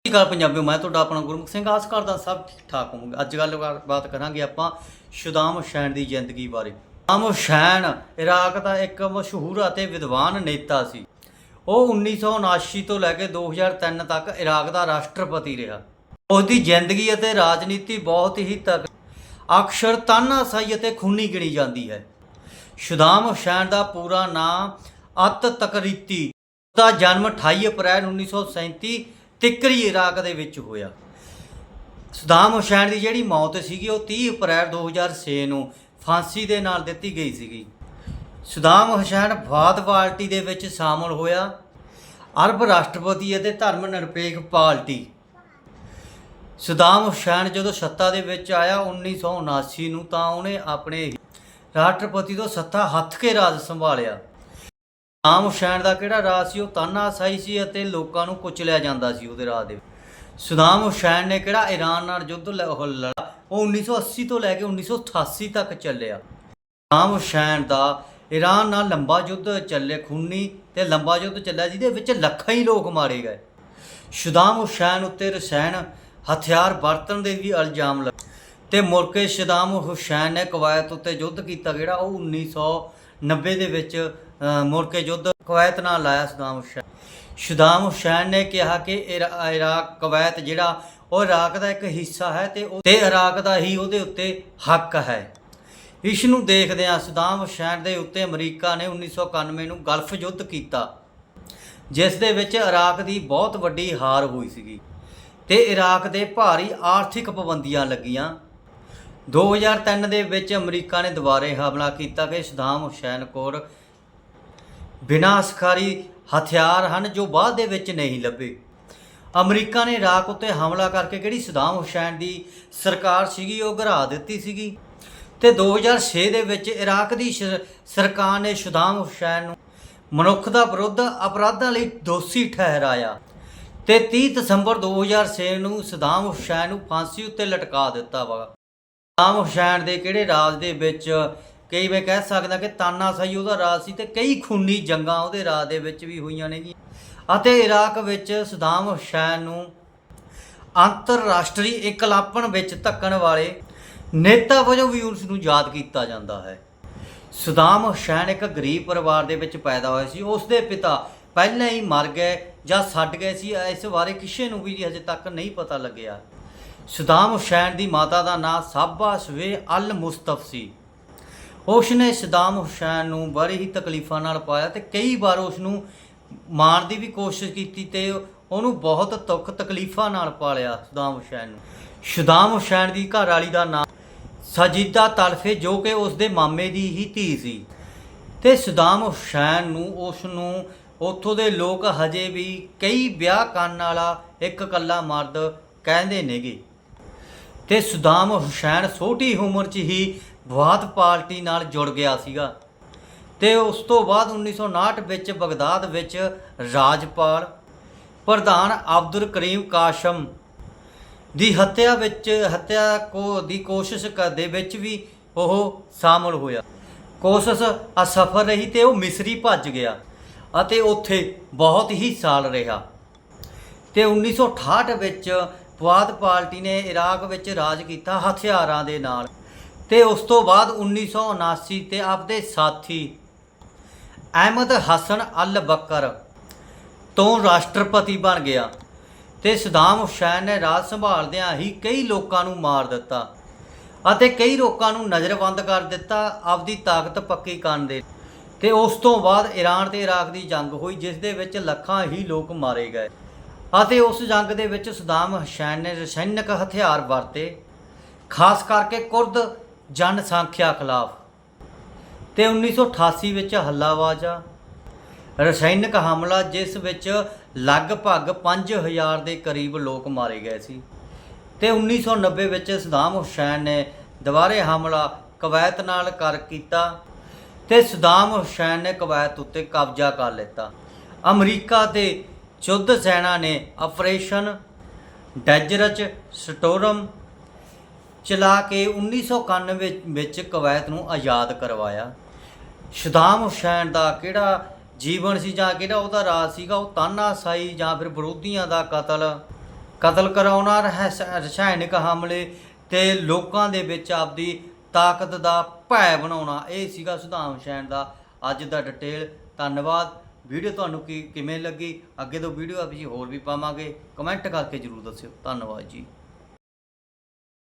ਸਤਿ ਸ਼੍ਰੀ ਅਕਾਲ ਪੰਜਾਬੀਓ? ਮੈਂ ਤੁਹਾਡਾ ਆਪਣਾ ਗੁਰਮੁਖ ਸਿੰਘ, ਆਸ ਕਰਦਾ ਸਭ ਠੀਕ ਠਾਕ ਹੋਵੋਗੇ। ਅੱਜ ਗੱਲ ਬਾਤ ਕਰਾਂਗੇ ਆਪਾਂ ਸ਼ੁਦਾਮ ਹੁਸੈਨ ਦੀ ਜ਼ਿੰਦਗੀ ਬਾਰੇ। ਸ਼ੁਦਾਮ ਹੁਸੈਨ ਇਰਾਕ ਦਾ ਇੱਕ ਮਸ਼ਹੂਰ ਅਤੇ ਵਿਦਵਾਨ ਨੇਤਾ ਸੀ। ਉਹ 1979 ਤੋਂ ਲੈ ਕੇ 2003 ਤੱਕ ਇਰਾਕ ਦਾ ਰਾਸ਼ਟਰਪਤੀ ਰਿਹਾ। ਉਸ ਦੀ ਜ਼ਿੰਦਗੀ ਅਤੇ ਰਾਜਨੀਤੀ ਬਹੁਤ ਹੀ ਤਕ, ਅਕਸਰ ਤਾਨਾਸ਼ਾਹੀ ਅਤੇ ਖੂਨੀ ਗਿਣੀ ਜਾਂਦੀ ਹੈ। ਸ਼ੁਦਾਮ ਹੁਸੈਨ ਦਾ ਪੂਰਾ ਨਾਮ ਅਤ ਤਕਰੀਤੀ ਦਾ ਜਨਮ 28 ਅਪ੍ਰੈਲ 1937 ਤਿੱਕਰੀ ਇਰਾਕ ਦੇ ਵਿੱਚ ਹੋਇਆ। ਸੁਦਾਮ ਹੁਸੈਨ ਦੀ ਜਿਹੜੀ ਮੌਤ ਸੀਗੀ, ਉਹ 30 ਅਪ੍ਰੈਲ 2006 ਨੂੰ ਫਾਂਸੀ ਦੇ ਨਾਲ ਦਿੱਤੀ ਗਈ ਸੀਗੀ। ਸੁਦਾਮ ਹੁਸੈਨ ਬਾਦ ਪਾਰਟੀ ਦੇ ਵਿੱਚ ਸ਼ਾਮਲ ਹੋਇਆ। ਅਰਬ ਰਾਸ਼ਟਰਪਤੀ ਅਤੇ ਧਰਮ ਨਿਰਪੇਖ ਪਾਰਟੀ। ਸੁਦਾਮ ਹੁਸੈਨ ਜਦੋਂ ਸੱਤਾ ਦੇ ਵਿੱਚ ਆਇਆ 1979 ਨੂੰ, ਤਾਂ ਉਹਨੇ ਆਪਣੇ ਰਾਸ਼ਟਰਪਤੀ ਤੋਂ ਸੱਤਾ ਹੱਥ ਕੇ ਰਾਜ ਸੰਭਾਲਿਆ। ਸਦਾਮ ਹੁਸੈਨ ਦਾ ਕਿਹੜਾ ਰਾਹ ਸੀ? ਉਹ ਤਾਨਾਸ਼ਾਹੀ ਸੀ ਅਤੇ ਲੋਕਾਂ ਨੂੰ ਕੁਚਲਿਆ ਜਾਂਦਾ ਸੀ ਉਹਦੇ ਰਾਹ ਦੇ ਸੁਦਾਮ ਹੁਸੈਨ ਨੇ ਕਿਹੜਾ ਈਰਾਨ ਨਾਲ ਯੁੱਧ ਲ- ਉਹ ਲੜਾ? ਉਹ 1980 ਤੋਂ ਲੈ ਕੇ 1988 ਤੱਕ ਚੱਲਿਆ। ਸਦਾਮ ਹੁਸੈਨ ਦਾ ਈਰਾਨ ਨਾਲ ਲੰਬਾ ਯੁੱਧ ਚੱਲੇ ਖੂਨੀ ਤੇ ਲੰਬਾ ਯੁੱਧ ਚੱਲਿਆ ਜਿਹਦੇ ਵਿੱਚ ਲੱਖਾਂ ਹੀ ਲੋਕ ਮਾਰੇ ਗਏ। ਸ਼ੁਦਾਮ ਹੁਸੈਨ ਉੱਤੇ ਰਸਾਇਣ ਹਥਿਆਰ ਵਰਤਣ ਦੇ ਵੀ ਇਲਜ਼ਾਮ ਲੱਗੇ ਤੇ ਮੁੜ ਸ਼ੁਦਾਮ ਹੁਸੈਨ ਨੇ ਕਵਾਇਤ ਉੱਤੇ ਯੁੱਧ ਕੀਤਾ, ਜਿਹੜਾ ਉਹ 1990 ਦੇ ਵਿੱਚ ਅ, ਮੁੜ ਕੇ ਯੁੱਧ ਕੁਵੈਤ ਨਾਲ ਲਾਇਆ ਸਦਾਮ ਹੁਸੈਨ। ਸਦਾਮ ਹੁਸੈਨ ਨੇ ਕਿਹਾ ਕਿ ਇਰਾ- ਇਰਾਕ ਕੁਵੈਤ ਜਿਹੜਾ ਉਹ ਇਰਾਕ ਦਾ ਇੱਕ ਹਿੱਸਾ ਹੈ ਤੇ ਉਹ ਤੇ ਇਰਾਕ ਦਾ ਹੀ ਉਹਦੇ ਉੱਤੇ ਹੱਕ ਹੈ। ਇਸ ਨੂੰ ਦੇਖਦਿਆਂ ਸਦਾਮ ਹੁਸੈਨ ਦੇ ਉੱਤੇ ਅਮਰੀਕਾ ਨੇ 1991 ਨੂੰ ਗਲਫ ਯੁੱਧ ਕੀਤਾ ਜਿਸ ਦੇ ਵਿੱਚ ਇਰਾਕ ਦੀ ਬਹੁਤ ਵੱਡੀ ਹਾਰ ਹੋਈ ਸੀਗੀ। ਤੇ ਇਰਾਕ ਦੇ ਭਾਰੀ ਆਰਥਿਕ ਪਾਬੰਦੀਆਂ ਲੱਗੀਆਂ। 2003 ਦੇ ਵਿੱਚ ਅਮਰੀਕਾ ਨੇ ਦੁਬਾਰੇ ਹਮਲਾ ਕੀਤਾ ਕਿ ਸਦਾਮ ਹੁਸੈਨ ਕੋਲ ਵਿਨਾਸ਼ਕਾਰੀ ਹਥਿਆਰ ਹਨ ਜੋ ਬਾਅਦ ਦੇ ਵਿੱਚ ਨਹੀਂ ਲੱਭੇ। ਅਮਰੀਕਾ ਨੇ ਇਰਾਕ ਉੱਤੇ ਹਮਲਾ ਕਰਕੇ ਕਿਹੜੀ ਸਦਾਮ ਹੁਸੈਨ ਦੀ ਸਰਕਾਰ ਸੀਗੀ, ਉਹ ਘਰਾ ਦਿੱਤੀ ਸੀਗੀ। ਤੇ 2006 ਦੇ ਵਿੱਚ ਇਰਾਕ ਦੀ ਸ਼- ਸਰਕਾਰ ਨੇ ਸਦਾਮ ਹੁਸੈਨ ਨੂੰ ਮਨੁੱਖ ਦਾ ਵਿਰੁੱਧ ਅਪਰਾਧਾਂ ਲਈ ਦੋਸ਼ੀ ਠਹਿਰਾਇਆ। ਤੇ 30 ਦਸੰਬਰ 2006 ਨੂੰ ਸਦਾਮ ਹੁਸੈਨ ਨੂੰ ਫਾਂਸੀ ਉੱਤੇ ਲਟਕਾ ਦਿੱਤਾ ਵਾ। ਸਦਾਮ ਹੁਸੈਨ ਦੇ ਕਿਹੜੇ ਰਾਜ ਦੇ ਵਿੱਚ ਕਈ ਵੇ ਕਹਿ ਸਕਦਾ ਕਿ ਤਾਨਾਸ਼ਾਹੀ ਉਹਦਾ ਰਾਜ ਸੀ ਤੇ ਕਈ ਖੂਨੀ ਜੰਗਾਂ ਉਹਦੇ ਰਾਜ ਦੇ ਵਿੱਚ ਵੀ ਹੋਈਆਂ ਨੇਗੀਆਂ। ਅਤੇ ਇਰਾਕ ਵਿੱਚ ਸਦਾਮ ਹੁਸੈਨ ਨੂੰ ਅੰਤਰਰਾਸ਼ਟਰੀ ਇਕਲਾਪਣ ਵਿੱਚ ਧੱਕਣ ਵਾਲੇ ਨੇਤਾ ਵਜੋਂ ਵੀ ਉਸ ਨੂੰ ਯਾਦ ਕੀਤਾ ਜਾਂਦਾ ਹੈ। ਸਦਾਮ ਹੁਸੈਨ ਇੱਕ ਗਰੀਬ ਪਰਿਵਾਰ ਦੇ ਵਿੱਚ ਪੈਦਾ ਹੋਇਆ ਸੀ। ਉਸ ਦੇ ਪਿਤਾ ਪਹਿਲਾਂ ਹੀ ਮਰ ਗਏ ਜਾਂ ਛੱਡ ਗਏ ਸੀ। ਇਸ ਬਾਰੇ ਕਿਸੇ ਨੂੰ ਵੀ ਹਜੇ ਤੱਕ ਨਹੀਂ ਪਤਾ ਲੱਗਿਆ। ਸਦਾਮ ਹੁਸੈਨ ਦੀ ਮਾਤਾ ਦਾ ਨਾਂ ਸਾਬਾ ਸਵੇ ਅਲ ਮੁਸਤਫ ਸੀ। ਉਸ ਨੇ ਸਦਾਮ ਹੁਸੈਨ ਨੂੰ ਬੜੀ ਹੀ ਤਕਲੀਫਾਂ ਨਾਲ ਪਾਇਆ ਤੇ ਕਈ ਵਾਰ ਉਸ ਨੂੰ ਮਾਰਨ ਦੀ ਵੀ ਕੋਸ਼ਿਸ਼ ਕੀਤੀ ਤੇ ਉਹਨੂੰ ਬਹੁਤ ਦੁੱਖ ਤਕਲੀਫਾਂ ਨਾਲ ਪਾਲਿਆ ਸਦਾਮ ਹੁਸੈਨ ਨੂੰ। ਸਦਾਮ ਹੁਸੈਨ ਦੀ ਘਰ ਵਾਲੀ ਦਾ ਨਾਂ ਸਜੀਦਾ ਤਲਫੇ ਜੋ ਕਿ ਉਸ ਦੇ ਮਾਮੇ ਦੀ ਹੀ ਧੀ ਸੀ। ਤੇ ਸਦਾਮ ਹੁਸੈਨ ਨੂੰ ਉਸ ਨੂੰ ਉੱਥੋਂ ਦੇ ਲੋਕ ਹਜੇ ਵੀ ਕਈ ਵਿਆਹ ਕਰਨ ਵਾਲਾ ਇੱਕ ਕੱਲਾ ਮਰਦ ਕਹਿੰਦੇ ਨੇਗੇ। ਤੇ ਸੁਦਾਮ ਹੁਸੈਨ ਛੋਟੀ ਉਮਰ 'ਚ ਹੀ ਬਾਦ ਪਾਰਟੀ ਨਾਲ ਜੁੜ ਗਿਆ ਸੀਗਾ। ਤੇ ਉਸ ਤੋਂ ਬਾਅਦ 1959 ਵਿੱਚ ਬਗਦਾਦ ਵਿੱਚ ਰਾਜਪਾਲ ਪ੍ਰਧਾਨ ਅਬਦੁਲ ਕਰੀਮ ਕਾਸ਼ਮ ਦੀ ਹੱਤਿਆ ਵਿੱਚ ਹੱਤਿਆ ਕੋ ਦੀ ਕੋਸ਼ਿਸ਼ ਕਰਦੇ ਵਿੱਚ ਵੀ ਉਹ ਸ਼ਾਮਲ ਹੋਇਆ। ਕੋਸ਼ਿਸ਼ ਅਸਫਲ ਰਹੀ ਤੇ ਉਹ ਮਿਸਰੀ ਭੱਜ ਗਿਆ ਅਤੇ ਉੱਥੇ ਬਹੁਤ ਹੀ ਸਾਲ ਰਿਹਾ। ਤੇ 1968 ਵਿੱਚ ਫਵਾਦ ਪਾਰਟੀ ਨੇ ਇਰਾਕ ਵਿੱਚ ਰਾਜ ਕੀਤਾ ਹਥਿਆਰਾਂ ਦੇ ਨਾਲ ਤੇ ਉਸ ਤੋਂ ਬਾਅਦ 1979 ਤੇ ਆਪਦੇ ਸਾਥੀ ਅਹਿਮਦ ਹਸਨ ਅਲ ਬੱਕਰ ਤੋਂ ਰਾਸ਼ਟਰਪਤੀ ਬਣ ਗਿਆ ਤੇ ਸਦਾਮ ਹੁਸੈਨ ਨੇ ਰਾਜ ਸੰਭਾਲਦਿਆਂ ਹੀ ਕਈ ਲੋਕਾਂ ਨੂੰ ਮਾਰ ਦਿੱਤਾ ਅਤੇ ਕਈ ਲੋਕਾਂ ਨੂੰ ਨਜ਼ਰਬੰਦ ਕਰ ਦਿੱਤਾ, ਆਪਦੀ ਤਾਕਤ ਪੱਕੀ ਕਰਨ ਦੇ ਤੇ ਉਸ ਤੋਂ ਬਾਅਦ ਈਰਾਨ ਤੇ ਇਰਾਕ ਦੀ ਜੰਗ ਹੋਈ, ਜਿਸ ਦੇ ਵਿੱਚ ਲੱਖਾਂ ਹੀ ਲੋਕ ਮਾਰੇ ਗਏ। ਅਤੇ ਉਸ ਜੰਗ ਦੇ ਵਿੱਚ ਸਦਾਮ ਹੁਸੈਨ ਨੇ ਰਸਾਇਣਕ ਹਥਿਆਰ ਵਰਤੇ, ਖਾਸ ਕਰਕੇ ਕੁਰਦ ਜਨਸੰਖਿਆ ਖਿਲਾਫ। ਤੇ 1988 ਵਿੱਚ ਹੱਲਾਵਾਜਾ। ਰਸਾਇਣਕ ਹਮਲਾ ਜਿਸ ਵਿੱਚ ਲਗਭਗ 5000 ਦੇ ਕਰੀਬ ਲੋਕ ਮਾਰੇ ਗਏ ਸੀ। ਤੇ 1990 ਵਿੱਚ ਸਦਾਮ ਹੁਸੈਨ ਨੇ ਦੁਬਾਰੇ ਹਮਲਾ ਕਵੈਤ ਨਾਲ ਕਰ ਕੀਤਾ ਤੇ ਸਦਾਮ ਹੁਸੈਨ ਨੇ ਕਵੈਤ ਉੱਤੇ ਕਬਜ਼ਾ ਕਰ ਲਿੱਤਾ। ਅਮਰੀਕਾ ਤੇ ਯੁੱਧ ਸੈਨਾ ਨੇ ਆਪਰੇਸ਼ਨ ਡੈਜਰਚ ਸਟੋਰਮ ਚਲਾ ਕੇ 1991 ਵਿੱਚ- ਵਿੱਚ ਕਵੈਤ ਨੂੰ ਆਜ਼ਾਦ ਕਰਵਾਇਆ। ਸਦਾਮ ਹੁਸੈਨ ਦਾ ਕਿਹੜਾ ਜੀਵਨ ਸੀ ਜਾਂ ਕਿਹੜਾ ਉਹਦਾ ਰਾਜ ਸੀਗਾ, ਉਹ ਤਾਨਾਸ਼ਾਹੀ ਜਾਂ ਫਿਰ ਵਿਰੋਧੀਆਂ ਦਾ ਕਤਲ? ਕਤਲ ਕਰਾਉਣਾ ਰਹਿਸ- ਰਸਾਇਣਿਕ ਹਮਲੇ ਤੇ ਲੋਕਾਂ ਦੇ ਵਿੱਚ ਆਪਦੀ ਤਾਕਤ ਦਾ ਭੈ ਬਣਾਉਣਾ, ਇਹ ਸੀਗਾ ਸੁਧਾਮ ਹੁਸੈਨ ਦਾ ਅੱਜ ਦਾ ਡਿਟੇਲ ਧੰਨਵਾਦ। ਵੀਡੀਓ ਤੁਹਾਨੂੰ ਕੀ ਕਿਵੇਂ ਲੱਗੀ? ਅੱਗੇ ਤੋਂ ਵੀਡੀਓ ਅਸੀਂ ਹੋਰ ਵੀ ਪਾਵਾਂਗੇ। ਕਮੈਂਟ ਕਰਕੇ ਜਰੂਰ ਦੱਸਿਓ। ਧੰਨਵਾਦ ਜੀ।